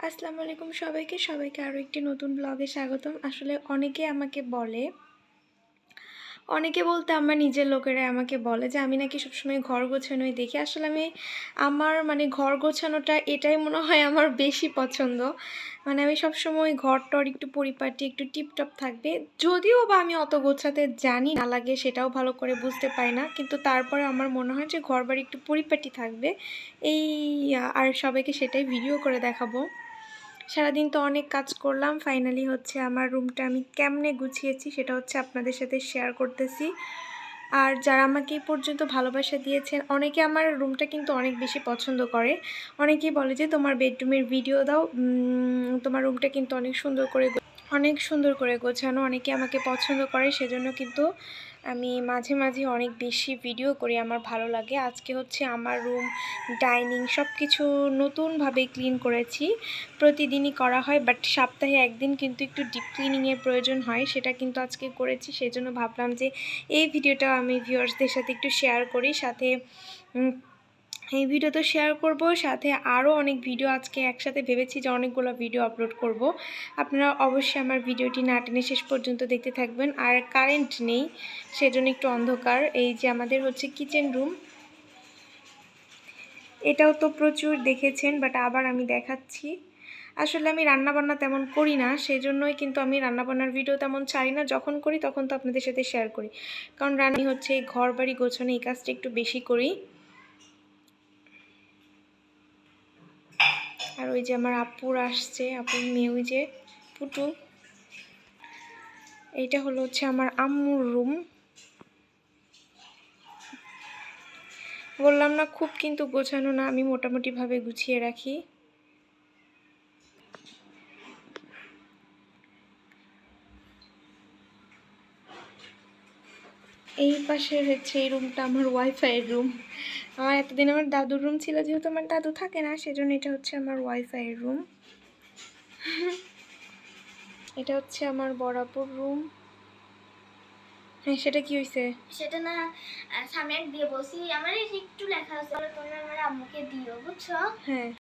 আসসালামু আলাইকুম সবাইকে। সবাইকে আরও একটি নতুন ব্লগে স্বাগতম। আসলে অনেকে আমাকে বলে, অনেকে বলতে আমার নিজের লোকেরা আমাকে বলে যে আমি নাকি সবসময় ঘর গোছানোই দেখি। আসলে আমি আমার মানে ঘর গোছানোটা এটাই মনে হয় আমার বেশি পছন্দ। মানে আমি সবসময় ঘর টর একটু পরিপাটি, একটু টিপটপ থাকবে। যদিও বা আমি অত গোছাতে জানি না লাগে সেটাও ভালো করে বুঝতে পারি না। কিন্তু তারপরে আমার মনে হয় যে ঘর বাড়ি একটু পরিপাটি থাকবে। এই আর সবাইকে সেটাই ভিডিও করে দেখাবো। সারাদিন তো অনেক কাজ করলাম। ফাইনালি হচ্ছে আমার রুমটা আমি কেমনে গুছিয়েছি সেটা হচ্ছে আপনাদের সাথে শেয়ার করতেছি। আর যারা আমাকে এই পর্যন্ত ভালোবাসা দিয়েছেন, অনেকে আমার রুমটা কিন্তু অনেক বেশি পছন্দ করে। অনেকেই বলে যে, তোমার বেডরুমের ভিডিও দাও। তোমার রুমটা কিন্তু অনেক সুন্দর করে অনেক সুন্দর করে গোছানো, অনেকে আমাকে পছন্দ করে, সেজন্য কিন্তু আমি মাঝে মাঝে অনেক বেশি ভিডিও করি, আমার ভালো লাগে। আজকে হচ্ছে আমার রুম ডাইনিং সব কিছু নতুনভাবে ক্লিন করেছি। প্রতিদিনই করা হয় বাট সপ্তাহে একদিন কিন্তু একটু ডিপ ক্লিনিংয়ের প্রয়োজন হয়, সেটা কিন্তু আজকে করেছি। সেই জন্য ভাবলাম যে এই ভিডিওটা আমি ভিউয়ার্সদের সাথে একটু শেয়ার করি, সাথে এই ভিডিও তো শেয়ার করব, সাথে আরও অনেক ভিডিও আজকে একসাথে ভেবেছি যে অনেকগুলো ভিডিও আপলোড করব। আপনারা অবশ্যই আমার ভিডিওটি না টেনে শেষ পর্যন্ত দেখতে থাকবেন। আর কারেন্ট নেই, সেজন্য একটু অন্ধকার। এই যে আমাদের হচ্ছে কিচেন রুম এটাও তো প্রচুর দেখেছেন বাট আবার আমি দেখাচ্ছি। আসলে আমি রান্নাবান্না তেমন করি না সেই জন্যই কিন্তু আমি রান্নাবান্নার ভিডিও তেমন ছাড়ি না। যখন করি তখন তো আপনাদের সাথে শেয়ার করি। কারণ রান্না হচ্ছে ঘর বাড়ি গোছানো, এই কাজটা একটু বেশি করি। আর ওই যে আমার আপুর আসছে, আপুর মেয়ে ওই যে পুটু। এইটা হলো হচ্ছে আমার আম্মুর রুম বললাম না, খুব কিন্তু গোছানো না, আমি মোটামুটিভাবে গুছিয়ে রাখি। এই পাশে হচ্ছে এই রুমটা আমার ওয়াইফাইয়ের রুম। আমার এতদিন আমার দাদুর রুম ছিল যেহেতু আমার দাদু থাকে না সেজন্য এটা হচ্ছে আমার ওয়াইফাইয়ের রুম। এটা হচ্ছে আমার বরাবর রুম। হ্যাঁ সেটা কি হয়েছে সেটা না সামনে দিয়ে বলছি আমার একটু লেখা আছে বলে তুমি আমার আম্মুকে দিও বুঝছ? হ্যাঁ।